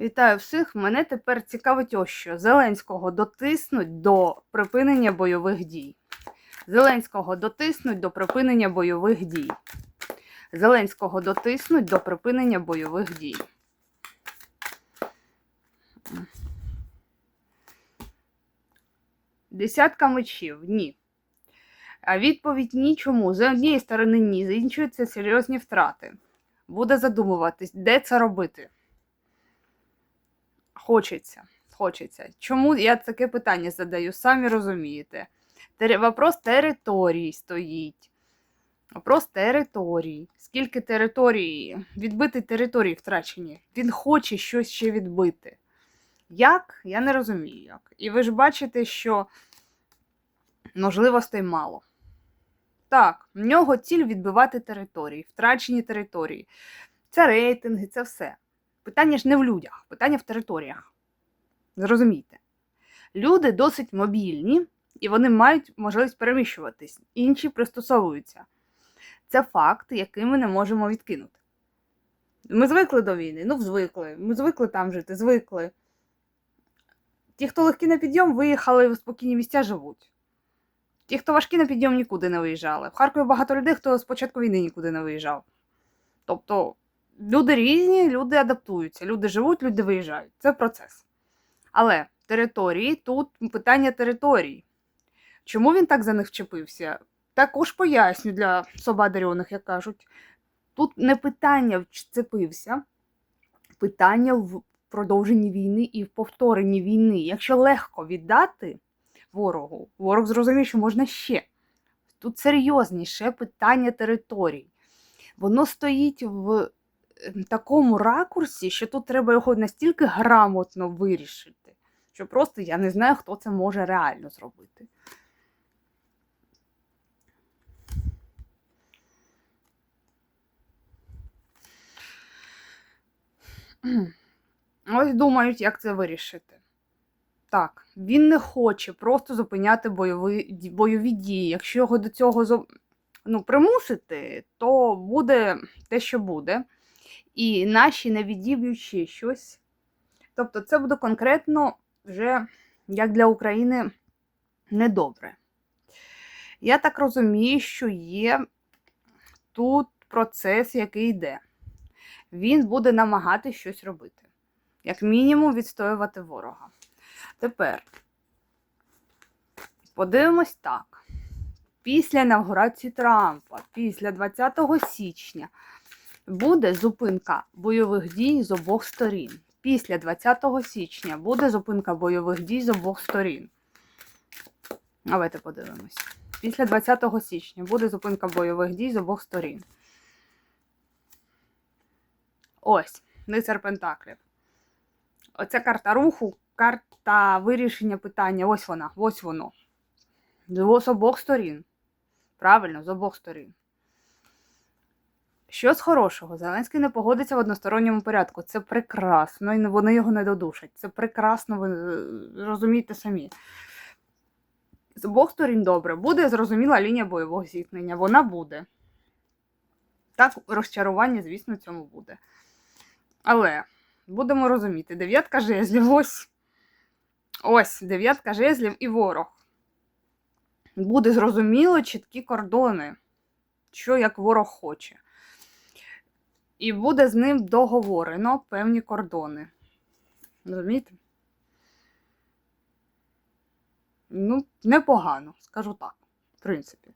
Вітаю всіх! Мене тепер цікавить ось що. Зеленського дотиснуть до припинення бойових дій. Зеленського дотиснуть до припинення бойових дій. Зеленського дотиснуть до припинення бойових дій. Десятка мечів. Ні. А відповідь ні чому. З однієї сторони ні, з іншої це серйозні втрати. Буде задумуватись, де це робити. Хочеться. Хочеться. Чому я таке питання задаю? Самі розумієте. Тери- Вопрос території стоїть. Вопрос території. Скільки території, відбити території втрачені. Він хоче щось ще відбити. Як? Я не розумію як. І ви ж бачите, що можливостей мало. Так, в нього ціль відбивати території, втрачені території. Це рейтинги, це все. Питання ж не в людях, питання в територіях. Зрозумійте. Люди досить мобільні і вони мають можливість переміщуватись, інші пристосовуються. Це факт, який ми не можемо відкинути. Ми звикли до війни, ну звикли. Ми звикли там жити, звикли. Ті, хто легкі на підйом, виїхали в спокійні місця, живуть. Ті, хто важкі на підйом, нікуди не виїжджали. В Харкові багато людей, хто з початку війни нікуди не виїжджав. Тобто люди різні, люди адаптуються, люди живуть, люди виїжджають. Це процес. Але території тут питання територій. Чому він так за них вчепився? Також поясню для собадарьоних, як кажуть. Тут не питання вчепився, питання в продовженні війни і в повторенні війни. Якщо легко віддати ворогу, ворог зрозуміє, що можна ще. Тут серйозніше питання територій. Воно стоїть в такому ракурсі, що тут треба його настільки грамотно вирішити, що просто я не знаю, хто це може реально зробити. Ось думають, як це вирішити. Так, він не хоче просто зупиняти бойові, бойові дії. Якщо його до цього ну, примусити, то буде те, що буде. І наші не відіб'ють щось. Тобто, це буде конкретно вже як для України недобре. Я так розумію, що є тут процес, який йде. Він буде намагатись щось робити. Як мінімум, відстоювати ворога. Тепер подивимось так. Після інаугурації Трампа, після 20 січня, буде зупинка бойових дій з обох сторін. Після 20 січня буде зупинка бойових дій з обох сторін. Давайте подивимось. Після 20 січня буде зупинка бойових дій з обох сторін. Ось, лицар Пентаклів. Оце карта руху, карта вирішення питання. Ось вона, ось воно. З обох сторін. Правильно, з обох сторін. Що з хорошого? Зеленський не погодиться в односторонньому порядку. Це прекрасно, і вони його не додушать. Це прекрасно, ви е, розумієте самі. З обох сторін добре. Буде зрозуміла лінія бойового зіткнення. Вона буде. Так, розчарування, звісно, цьому буде. Але будемо розуміти, дев'ятка жезлів, ось. Ось, дев'ятка жезлів і ворог. Буде зрозуміло чіткі кордони, що як ворог хоче. І буде з ним договорено певні кордони. Розумієте? Ну, непогано, скажу так, в принципі.